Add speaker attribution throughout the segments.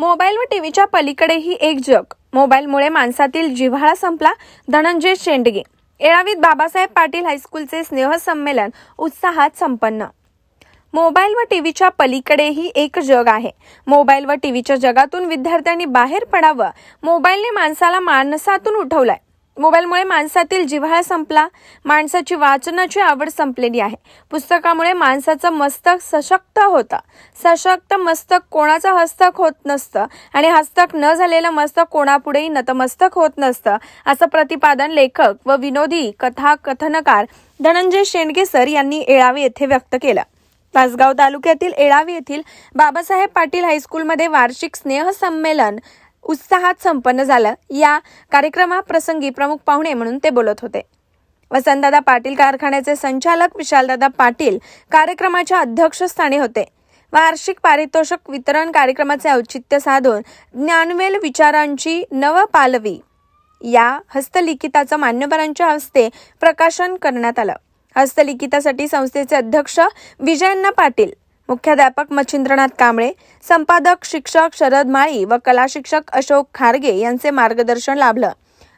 Speaker 1: Mobile व टीव्हीच्या पलीकडेही एक जग. मोबाईलमुळे माणसातील जिव्हाळा संपला धनंजय शेंडगे. येळावीत बाबासाहेब पाटील हायस्कूलचे स्नेहसंमेलन उत्साहात संपन्न. मोबाईल व टीव्हीच्या पलीकडेही एक जग आहे. मोबाईल व टीव्हीच्या जगातून विद्यार्थ्यांनी बाहेर पडावं मोबाईलने माणसाला माणसातून उठवलाय. मोबाईलमुळे माणसातील जिव्हाळा संपला. माणसाची वाचनाची आवड संपलेली आहे. पुस्तकामुळे माणसाचं मस्तक सशक्त होतं. सशक्त मस्तक कोणाचं हस्तक होत नसतं आणि हस्तक न झालेलं मस्तक कोणापुढेही नतमस्तक होत नसतं असं प्रतिपादन लेखक व विनोदी कथा कथनकार धनंजय शेंडगे सर यांनी येळावी येथे व्यक्त केलं. तासगाव तालुक्यातील येळावी येथील बाबासाहेब पाटील हायस्कूलमध्ये वार्षिक स्नेह संमेलन उत्साहात संपन्न झालं. या कार्यक्रमाप्रसंगी प्रमुख पाहुणे म्हणून ते बोलत होते. वसंतदादा पाटील कारखान्याचे संचालक विशालदादा पाटील कार्यक्रमाच्या अध्यक्षस्थानी होते. वार्षिक पारितोषिक वितरण कार्यक्रमाचे औचित्य साधून ज्ञानवेल विचारांची नव पालवी या हस्तलिखिताचं मान्यवरांच्या हस्ते प्रकाशन करण्यात आलं. हस्तलिखितासाठी संस्थेचे अध्यक्ष विजयन्ना पाटील मुख्याध्यापक मच्छिंद्रनाथ कांबळे संपादक शिक्षक शरद माळी व कला शिक्षक अशोक खारगे यांचे मार्गदर्शन लाभलं.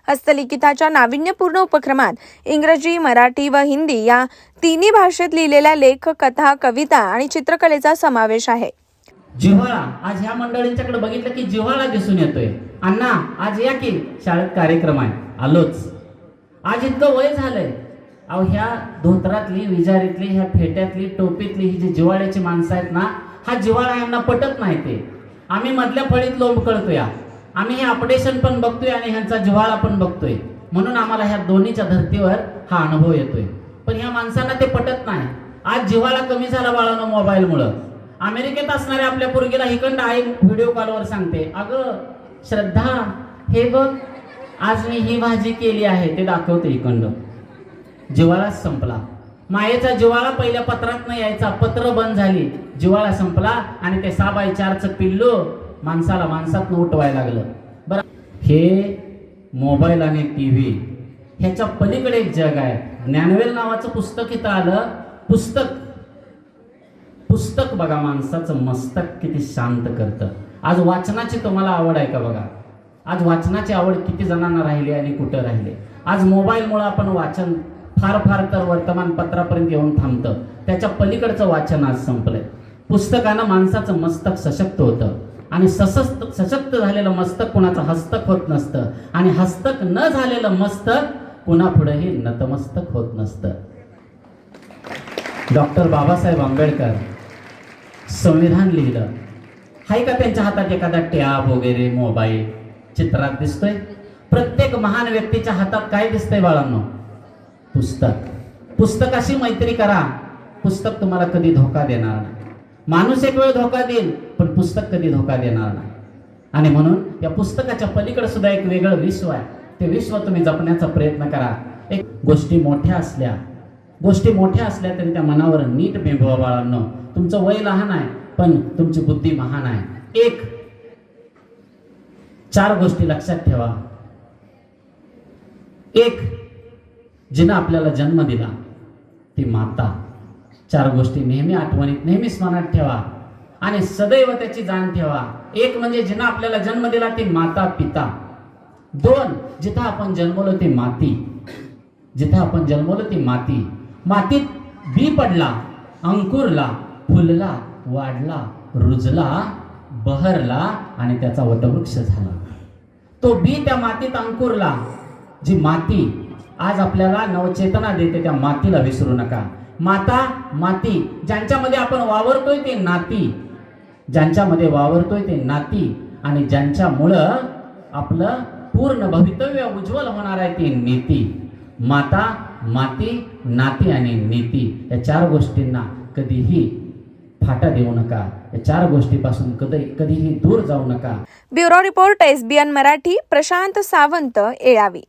Speaker 1: हस्तलिखिताच्या नाविन्यपूर्ण उपक्रमात इंग्रजी मराठी व हिंदी या तिन्ही भाषेत लिहिलेल्या लेख कथा कविता आणि चित्रकलेचा समावेश आहे.
Speaker 2: जिव्हाळा आज ह्या मंडळींच्याकडे बघितलं की जिव्हाळा दिसून येतोय. अण्णा आज या की शाळेत कार्यक्रम आहे. आलोच. आज इतकं वय झालंय. अहो ह्या धोत्रातली विजारीतली ह्या फेट्यातली टोपीतली ही जी जिव्हाळ्याची माणसं आहेत ना हा जिव्हाळा यांना पटत नाही ते. आम्ही मधल्या फळीत लोंब कळतोय आम्ही हे अपडेशन पण बघतोय आणि ह्यांचा जिव्हाळा पण बघतोय. म्हणून आम्हाला ह्या दोन्हीच्या धर्तीवर हा अनुभव येतोय. पण ह्या माणसांना ते पटत नाही. आज जिव्हाळा कमी झाला बाळानं मोबाईलमुळं. अमेरिकेत असणाऱ्या आपल्या पोरगीला हिकंड आई व्हिडिओ कॉलवर सांगते अगं श्रद्धा हे बघ आज मी ही भाजी केली आहे ते दाखवते हिकंड. जिवाळाच संपला. मायेचा जिवाळा पहिल्या पत्रात न यायचा. पत्र बंद झाली. जिवाळा संपला आणि ते साबाई चारचं पिल्लू माणसाला माणसात उठवायला लागलं. बरं हे मोबाईल आणि टी व्ही ह्याच्या पलीकडे एक जग आहे. ज्ञानवेल नावाचं पुस्तक इथं आलं. पुस्तक पुस्तक बघा माणसाचं मस्तक किती शांत करतं. आज वाचनाची तुम्हाला आवड आहे का बघा? आज वाचनाची आवड किती जणांना राहिली आणि कुठं राहिली? आज मोबाईलमुळं आपण वाचन फार फार तर वर्तमानपत्रापर्यंत येऊन थांबतं. त्याच्या पलीकडचं वाचन आज संपलंय. पुस्तकानं माणसाचं मस्तक सशक्त होतं. आणि सशक्त सशक्त झालेलं मस्तक कुणाचं हस्तक होत नसतं. आणि हस्तक न झालेलं मस्तक कुणापुढेही नतमस्तक होत नसतं. डॉक्टर बाबासाहेब आंबेडकर संविधान लिहिलं. आहे का त्यांच्या हातात एखादा टॅब वगैरे मोबाईल? चित्रात दिसतोय? प्रत्येक महान व्यक्तीच्या हातात काय दिसतंय बाळांनो? पुस्तक. पुस्तकाशी मैत्री करा. पुस्तक तुम्हाला कधी धोका देणार नाही. माणूस एक वेळ धोका देईल पण पुस्तक कधी धोका देणार नाही. आणि म्हणून या पुस्तकाच्या पलीकडे सुद्धा एक वेगळं विश्व आहे. ते विश्व तुम्ही जपण्याचा प्रयत्न करा. एक गोष्टी मोठ्या असल्या गोष्टी मोठ्या असल्या तरी त्या मनावर नीट बिंबवा बाळांनो तुमचं वय लहान आहे पण तुमची बुद्धी महान आहे. एक चार गोष्टी लक्षात ठेवा. एक जिनं आपल्याला जन्म दिला ती माता. चार गोष्टी नेहमी आठवणीत नेहमी स्मरणात ठेवा आणि सदैव त्याची जाण ठेवा. एक म्हणजे जिनं आपल्याला जन्म दिला ती माता पिता. दोन जिथं आपण जन्मलो ती माती. जिथं आपण जन्मलो ती माती. मातीत बी पडला अंकुरला फुलला वाढला रुजला बहरला आणि त्याचा वटवृक्ष झाला. तो बी त्या मातीत अंकुरला जी माती आज आपल्याला नवचेतना देते त्या मातीला विसरू नका. माता माती ज्यांच्यामध्ये आपण वावरतोय ते नाती. ज्यांच्यामध्ये वावरतोय ते नाती. आणि ज्यांच्यामुळं आपलं पूर्ण भवितव्य उज्ज्वल होणार आहे ती नीती. माता माती नाती आणि नीती. या चार गोष्टींना कधीही फाटा देऊ नका. या चार गोष्टीपासून कधी कधीही दूर जाऊ नका.
Speaker 1: Bureau report SBN Marathi Prashant Sawant Yelavi